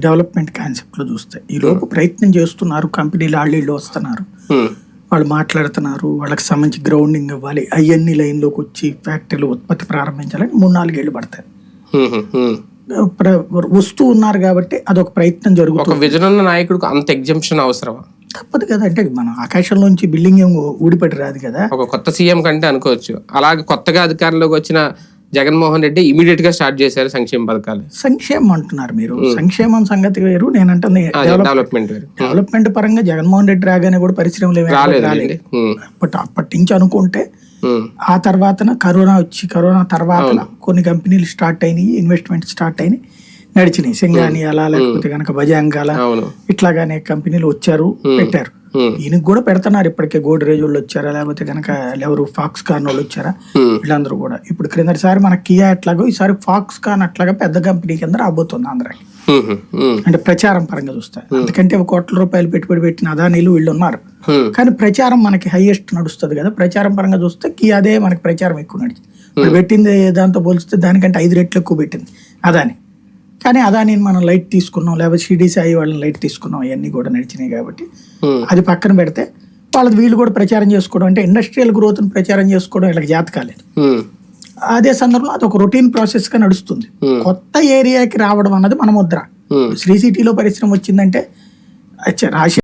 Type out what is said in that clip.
Development కాన్సెప్ట్లో చూస్తే. ఈ లోపు ప్రయత్నం చేస్తున్నారు. కంపెనీలు వాళ్ళు వీళ్ళు వస్తున్నారు. హ్మ్. వాళ్ళు మాట్లాడుతున్నారు. వాళ్ళకి సంబంధించి గ్రౌండింగ్ ఇవ్వాలి. అవన్నీ లైన్లోకి వచ్చి ఫ్యాక్టరీలు ఉత్పత్తి ప్రారంభించాలని మూడు నాలుగేళ్ళు పడతాయి. ప్ర- వస్తూ ఉన్నారు కాబట్టి అదొక ప్రయత్నం జరుగుతుంది నాయకుడికి అంత ఎగ్జంప్షన్ అవసరమా? తప్పదు కదా. అంటే మనం ఆకాశంలోంచి బిల్డింగ్ ఏం ఊడిపడి రాదు కదా. ఒక కొత్త సీఎం కంటే అనుకోవచ్చు. అలాగే కొత్తగా అధికారంలోకి వచ్చిన జగన్మోహన్ రెడ్డి ఇమీడియట్గా స్టార్ట్ చేశారు సంక్షేమ పథకాలు. సంక్షేమం అంటున్నారు మీరు. సంక్షేమం సంగతి వేరు. నేను డెవలప్ డెవలప్మెంట్ డెవలప్మెంట్ పరంగా జగన్మోహన్ రెడ్డి రాగానే కూడా పరిశ్రమలు రాలేదు. బట్ అప్పటి నుంచి అనుకుంటే. ఆ తర్వాతన కరోనా వచ్చి కరోనా తర్వాత కొన్ని కంపెనీలు స్టార్ట్ అయినాయి ఇన్వెస్ట్మెంట్ స్టార్ట్ అయినాయి నడిచినాయి. సింగాని అలా లేకపోతే కనుక అవును. ఇట్లాగానే కంపెనీలు వచ్చారు పెట్టారు. హ్మ్. ఈయనకి కూడా పెడుతున్నారు ఇప్పటికే గోడ్రేజ్ వాళ్ళు వచ్చారా లేకపోతే కనుక ఎవరు ఫాక్స్ కాన్ వాళ్ళు వచ్చారా హ్మ్. వీళ్ళందరూ కూడా ఇప్పుడు క్రిందటిసారి మన కియా ఎట్లాగో ఈసారి ఫాక్స్ కాన్ అట్లాగా పెద్ద కంపెనీ కింద రాబోతుంది ఆంధ్రాకి. హ్మ్. అంటే ప్రచారం పరంగా చూస్తే అందుకంటే ఒక కోట్ల రూపాయలు పెట్టుబడి పెట్టిన అదానీలు వీళ్ళు ఉన్నారు. కానీ ప్రచారం మనకి హైయెస్ట్ నడుస్తుంది కదా ప్రచారం పరంగా చూస్తే కియాదే మనకి ప్రచారం ఎక్కువ నడిచింది పెట్టింది దాంతో పోలిస్తే దానికంటే ఐదు రెట్లు ఎక్కువ పెట్టింది అదాని కానీ అదాని మనం లైట్ తీసుకున్నాం లేకపోతే షిడీ సాయి వాళ్ళని లైట్ తీసుకున్నాం అవన్నీ కూడా నడిచినాయి కాబట్టి హ్మ్. అది పక్కన పెడితే వాళ్ళది వీళ్ళు కూడా ప్రచారం చేసుకోవడం అంటే ఇండస్ట్రియల్ గ్రోత్ని ప్రచారం చేసుకోవడం వీళ్ళకి జాతకాలేదు హ్మ్. అదే సందర్భంలో అది ఒక రొటీన్ ప్రాసెస్గా నడుస్తుంది Hmm. కొత్త ఏరియాకి రావడం అన్నది మన ముద్ర. శ్రీ సిటీలో పరిశ్రమ వచ్చిందంటే రాజశేఖర్